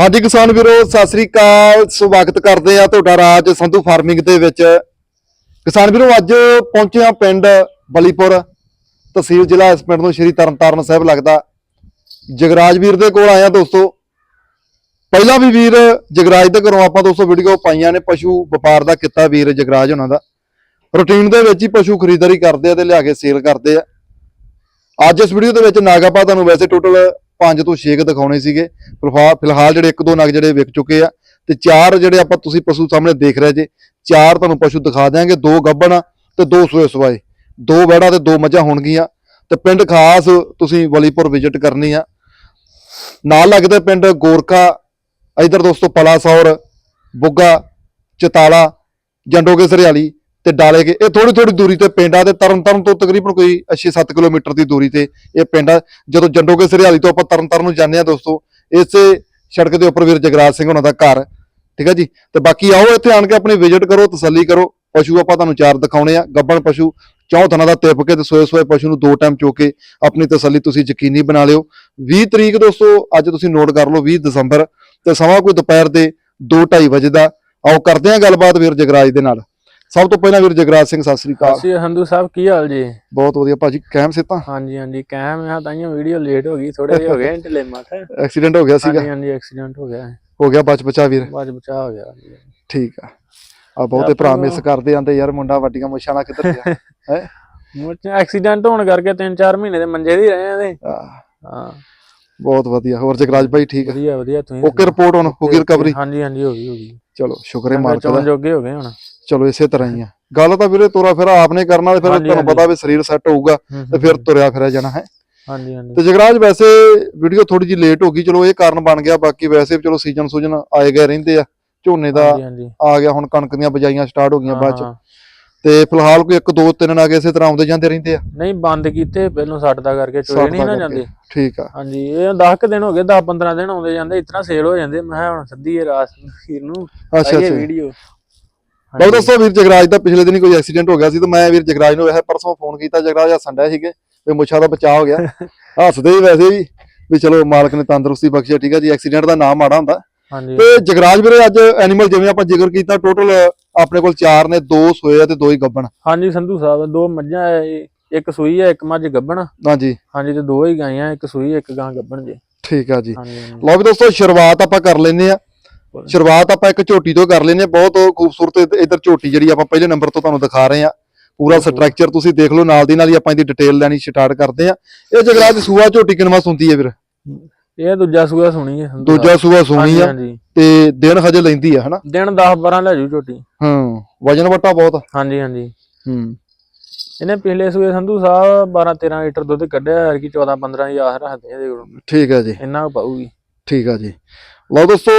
ਹਾਂਜੀ ਕਿਸਾਨ ਵੀਰੋ, ਸਤਿ ਸ੍ਰੀ ਅਕਾਲ। ਸਵਾਗਤ ਕਰਦੇ ਆ ਤੁਹਾਡਾ ਰਾਜ ਸੰਧੂ ਫਾਰਮਿੰਗ ਦੇ ਵਿੱਚ। ਕਿਸਾਨ ਵੀਰੋ, ਅੱਜ ਪਹੁੰਚੇ ਆ ਪਿੰਡ ਬਲੀਪੁਰ, ਤਹਿਸੀਲ ਜ਼ਿਲ੍ਹਾ ਇਸ ਪਿੰਡ ਨੂੰ ਸ਼੍ਰੀ ਤਰਨਤਾਰਨ ਸਾਹਿਬ ਲੱਗਦਾ। ਜਗਰਾਜ ਵੀਰ ਦੇ ਕੋਲ ਆਇਆ ਦੋਸਤੋ। ਪਹਿਲਾਂ ਵੀ ਵੀਰ, ਜਗਰਾਜ ਦੇ ਘਰੋਂ ਆਪਾਂ ਦੋਸਤੋ ਵੀਡੀਓ ਪਾਈਆਂ ਨੇ ਪਸ਼ੂ ਵਪਾਰ ਦਾ ਕੀਤਾ ਵੀਰ ਜਗਰਾਜ ਉਹਨਾਂ ਦਾ। ਰੂਟੀਨ ਦੇ ਵਿੱਚ ਹੀ ਪਸ਼ੂ ਖਰੀਦਦਾਰੀ ਕਰਦੇ ਆ ਤੇ ਲਿਆ ਕੇ ਸੇਲ ਕਰਦੇ ਆ। ਅੱਜ ਇਸ ਵੀਡੀਓ ਦੇ ਵਿੱਚ ਨਾਗਾਪਾ ਤੁਹਾਨੂੰ ਵੈਸੇ ਟੋਟਲ 5 ਤੋਂ 6 ਦਿਖਾਉਣੇ ਸੀਗੇ। ਫਿਲਹਾਲ ਫਿਲਹਾਲ ਜਿਹੜੇ ਇੱਕ ਦੋ ਨਗ ਜਿਹੜੇ ਵਿਕ ਚੁੱਕੇ ਆ ਤੇ ਚਾਰ ਜਿਹੜੇ ਆਪਾਂ ਤੁਸੀਂ ਪਸ਼ੂ ਸਾਹਮਣੇ ਦੇਖ ਰਹੇ ਜੇ, ਚਾਰ ਤੁਹਾਨੂੰ ਪਸ਼ੂ ਦਿਖਾ ਦਿਆਂਗੇ। ਦੋ ਗੱਬਣ ਆ ਤੇ ਦੋ ਸੋਏ ਸਵਾਏ। ਦੋ ਵੜਾ ਤੇ ਦੋ ਮੱਝਾਂ ਹੋਣਗੀਆਂ। ਤੇ ਪਿੰਡ ਖਾਸ ਤੁਸੀਂ ਵਲੀਪੁਰ ਵਿਜ਼ਿਟ ਕਰਨੀ ਆ। ਨਾਲ ਲੱਗਦੇ ਪਿੰਡ ਗੋਰਖਾ, ਇਧਰ ਦੋਸਤੋ ਪਲਾਸੌਰ, ਬੁੱਗਾ, ਚਤਾਲਾ ਜੰਡੋਗੇ ਸਰਿਆਲੀ ਤੇ ਡਾਲੇ ਕੇ, ਇਹ ਥੋੜੀ ਥੋੜੀ ਦੂਰੀ ਤੇ ਪਿੰਡ ਆ ਤੇ ਤਰਨ ਤਾਰਨ ਤੋਂ ਤਕਰੀਬਨ ਕੋਈ 6-7 ਕਿਲੋਮੀਟਰ ਦੀ ਦੂਰੀ ਤੇ ਇਹ ਪਿੰਡ ਆ। ਜਦੋਂ ਜੰਡੋਗੇ ਸਰਿਆਲੀ ਤੋਂ ਆਪਾਂ ਤਰਨ ਤਾਰਨ ਨੂੰ ਜਾਂਦੇ ਆ ਦੋਸਤੋ, ਇਸੇ ਸੜਕ ਦੇ ਉੱਪਰ ਵੀਰ ਜਗਰਾਜ ਸਿੰਘ ਉਹਨਾਂ ਦਾ ਘਰ। ਠੀਕ ਹੈ ਜੀ? ਤੇ ਬਾਕੀ ਆਓ ਇੱਥੇ ਆਣ ਕੇ ਆਪਣੀ ਵਿਜ਼ਿਟ ਕਰੋ, ਤਸੱਲੀ ਕਰੋ। ਪਸ਼ੂ ਆਪਾਂ ਤੁਹਾਨੂੰ ਚਾਰ ਦਿਖਾਉਣੇ ਆ। ਗੱਬਣ ਪਸ਼ੂ, ਚੌਂ ਥਣਾ ਦਾ ਤਿਪ ਕੇ ਤੇ ਸੋਏ ਸੋਏ ਪਸ਼ੂ ਨੂੰ ਦੋ ਟਾਈਮ ਚੋ ਕੇ ਆਪਣੀ ਤਸੱਲੀ ਤੁਸੀਂ ਯਕੀਨੀ ਬਣਾ ਲਿਓ। 20 ਤਰੀਕ ਦੋਸਤੋ, ਅੱਜ ਤੁਸੀਂ ਨੋਟ ਕਰ ਲਓ 20 ਦਸੰਬਰ। ਤੇ ਸਮਾਂ ਕੋਈ ਦੁਪਹਿਰ ਦੇ 2:30 ਵਜੇ ਦਾ। ਆਓ ਕਰਦੇ ਆ ਗੱਲਬਾਤ ਵੀਰ ਜਗਰਾਜ ਦੇ ਨਾਲ। ਸਭ ਤੋਂ ਪਹਿਲਾਂ ਵੀਰ ਜਗਰਾਜ ਸਿੰਘ ਸਤਿ ਸ੍ਰੀ ਅਕਾਲ। ਅਸੀਂ ਹੰਦੂ ਸਾਹਿਬ ਕੀ ਹਾਲ ਜੀ? ਬਹੁਤ ਵਧੀਆ ਭਾਜੀ ਕੈਮ ਸੇ ਤਾਂ? ਹਾਂਜੀ ਹਾਂਜੀ ਕਹਿਮ ਆ ਤਾਈਓ ਵੀਡੀਓ ਲੇਟ ਹੋ ਗਈ ਥੋੜੇ ਜਿਹਾ ਹੋ ਗਏ ਢਿੱਲੇ ਮੱਠ। ਐਕਸੀਡੈਂਟ ਹੋ ਗਿਆ ਸੀਗਾ? ਹਾਂਜੀ ਹਾਂਜੀ ਐਕਸੀਡੈਂਟ ਹੋ ਗਿਆ। ਹੋ ਗਿਆ ਬਚ ਬਚਾ ਵੀਰ? ਬਾਅਦ ਬਚਾ ਹੋ ਗਿਆ ਠੀਕ ਆ। ਆ ਬਹੁਤੇ ਭਰਾ ਮਿਸ ਕਰਦੇ ਆਂਦੇ ਯਾਰ ਮੁੰਡਾ ਵੱਡੀਆਂ ਮੁੱਛਾਂ ਨਾਲ ਕਿੱਧਰ ਗਿਆ? ਹੈ ਐਕਸੀਡੈਂਟ ਹੋਣ ਕਰਕੇ 3-4 ਮਹੀਨੇ ਦੇ ਮੰਜੇ ਦੀ ਰਹੇ ਆਦੇ। ਹਾਂ। ਬਹੁਤ ਵਧੀਆ ਹੋਰ ਜਗਰਾਜ ਭਾਈ ਠੀਕ ਆ? ਵਧੀਆ ਵਧੀਆ ਤੁਸੀਂ ਓਕੇ ਰਿਪੋਰਟ ਹੁਣ ਹੋ ਗਈ ਰਿਕਵਰੀ ਹਾਂਜੀ ਹਾਂਜੀ ਹੋ ਗਈ ਹੋ ਗਈ। ਚਲੋ ਸ਼ੁਕਰ ਹੈ ਮਾਲਕ ਦਾ। ਜੋਗੇ ਹੋ ਗਏ ਹੁਣ? ਚਲੋ ਇਸੇ ਤਰ੍ਹਾਂ ਹੀ ਆ। ਗੱਲ ਤਾਂ ਵੀਰੇ ਤੋਰਾ ਫੇਰਾ ਆਪਨੇ ਕਰਨਾ ਤੇ ਫਿਰ ਤੁਹਾਨੂੰ। ਪਤਾ ਵੀ ਸਰੀਰ ਸੈੱਟ ਹੋਊਗਾ ਤੇ ਫਿਰ ਤੁਰਿਆ ਫਿਰਿਆ ਜਾਣਾ ਹੈ? ਹਾਂਜੀ ਹਾਂਜੀ। ਤੇ ਜਗਰਾਜ ਵੈਸੇ ਵੀਡੀਓ ਥੋੜੀ ਜਿਹੀ ਲੇਟ ਹੋ ਗਈ ਚਲੋ ਇਹ ਕਾਰਨ ਬਣ ਗਿਆ ਬਾਕੀ ਵੈਸੇ ਚਲੋ ਸੀਜ਼ਨ ਸੂਜਨ ਆਏ ਗਏ ਰਹਿੰਦੇ ਆ ਝੋਨੇ ਦਾ ਆ ਗਿਆ ਹੁਣ ਕਣਕ ਦੀਆਂ ਬਜਾਈਆਂ ਸਟਾਰਟ ਹੋ ਗਈਆਂ ਬਾਅਦ ਚ। ਤੇ ਫਿਲਹਾਲ ਕੋਈ ਇੱਕ ਦੋ ਤਿੰਨ ਨਾਗੇ ਇਸੇ ਤਰ੍ਹਾਂ ਆਉਂਦੇ ਜਾਂਦੇ ਰਹਿੰਦੇ ਆ। ਨਹੀਂ ਬੰਦ ਕੀਤੇ ਪਹਿਲੋਂ ਸੱਟ ਦਾ ਕਰਕੇ ਸੱਟ ਨਹੀਂ ਨਾ। ਜਾਂਦੇ। ਠੀਕ ਆ। ਹਾਂਜੀ ਇਹ 10 ਕੁ ਦਿਨ ਹੋ ਗਏ 10 15 ਦਿਨ ਆਉਂਦੇ ਜਾਂਦੇ ਇਤਨਾ ਸੇਲ ਹੋ ਜਾਂਦੇ। ਮੈਂ ਹੁਣ ਸੱਦੀ ਇਹ ਰਾਸ ਖੀਰ ਨੂੰ ਅੱਛਾ ਅੱਛਾ। ਵੀਡੀਓ ਲਓ ਦੋਸਤੋ ਵੀਰ ਜਗਰਾਜ ਦਾ ਪਿਛਲੇ ਦਿਨੀ ਕੋਈ ਐਕਸੀਡੈਂਟ ਹੋ ਗਿਆ ਸੀ ਤੇ ਮੈਂ ਵੀਰ ਜਗਰਾਜ ਨੂੰ ਵੈਸੇ ਪਰਸੋਂ ਫੋਨ ਕੀਤਾ ਜਗਰਾਜ ਹੱਸਣ ਡਿਆ ਸੀਗੇ ਤੇ ਮੁੱਛਾਂ ਦਾ ਬਚਾਅ ਹੋ ਗਿਆ। ਹੱਸਦੇ ਹੀ ਵੈਸੇ ਵੀ ਵੀ ਚਲੋ ਮਾਲਕ ਨੇ ਤੰਦਰੁਸਤੀ ਬਖਸ਼ਿਆ ਠੀਕ ਹੈ ਜੀ ਐਕਸੀਡੈਂਟ ਦਾ ਨਾਮ ਮਾੜਾ ਹੁੰਦਾ। ਤੇ ਜਗਰਾਜ ਵੀਰੇ ਅੱਜ ਐਨੀਮਲ ਜਿਵੇਂ ਆਪਾਂ ਜ਼ਿਕਰ ਕੀਤਾ ਟੋਟਲ ਆਪਣੇ ਕੋਲ ਚਾਰ ਨੇ ਦੋ ਸੋਏ ਆ ਤੇ ਦੋ ਹੀ ਗੱਬਣ। ਹਾਂਜੀ ਸੰਧੂ ਸਾਹਿਬ ਦੋ ਮੱਝਾਂ ਇੱਕ ਸੂਈ ਹੈ ਇੱਕ ਮੱਝ ਗੱਭਣ ਹਾਂਜੀ। ਹਾਂਜੀ ਤੇ ਦੋ ਹੀ ਗਾਈਆਂ ਇੱਕ ਸੂਈ ਇੱਕ ਗਾਂ ਗੱਭਣ ਜੇ। ਠੀਕ ਆ ਜੀ। ਲਓ ਵੀ ਦੋਸਤੋ ਸ਼ੁਰੂਆਤ ਆਪਾਂ ਕਰ ਲੈਨੇ ਆ। ਸ਼ੁਰੂਆਤ ਆਪਾਂ ਇੱਕ ਝੋਟੀ ਤੋਂ ਕਰ ਲੈਨੇ ਆ। ਬਹੁਤ ਖੂਬਸੂਰਤ ਇਧ- ਇੱਧਰ ਝੋਟੀ ਜਿਹੜੀ ਆਪਾਂ ਪਹਿਲੇ ਨੰਬਰ ਤੋਂ ਤੁਹਾਨੂੰ ਦਿਖਾ ਰਹੇ ਆ। ਪੂਰਾ ਸਟਰਕਚਰ ਤੁਸੀਂ ਦੇਖ ਲਓ ਨਾਲ ਦੀ ਨਾਲ ਹੀ ਆਪਾਂ ਇਹਦੀ ਡਿਟੇਲ ਲੈਣੀ ਸਟਾਰਟ ਕਰਦੇ ਆ। ਇਹ ਜਗਰਾਜ ਸੂਆ ਝੋਟੀ ਕਿੰਨਵਾ ਸੁੰਦੀ ਹੈ ਵੀਰ? ਇਹ ਦੂਜਾ ਸੂਆ ਸੁਣੀ ਹੈ ਸੰਧੂ ਦੂਜਾ ਸੂਆ। ਸੁਣੀ ਹਾਂਜੀ ਆ ਹਾਂਜੀ ਤੇ ਦਿਨ ਹਜੇ ਲੈਂਦੀ ਆ ਹਨਾ? ਦਿਨ 10 12 ਲੈ ਜੂ ਝੋਟੀ। ਹੂੰ ਵਜਨ ਵਟਾ ਬਹੁਤ। ਹਾਂਜੀ ਹਾਂਜੀ। ਹੂੰ। ਇਹਨੇ ਪਿਛਲੇ ਸੂਏ ਸੰਧੂ ਸਾਹਿਬ 12 13 ਲੀਟਰ ਦੁੱਧ ਕੱਢਿਆ ਹੈ ਕਿ 14 15 ਹੀ ਆਹ ਰੱਖਦੇ ਇਹਦੇ ਕੋਲ। ਠੀਕ ਹੈ ਜੀ। ਇੰਨਾ ਕੁ ਪਾਊਗੀ। ਠੀਕ ਆ ਜੀ। ਲਓ ਦੋਸਤੋ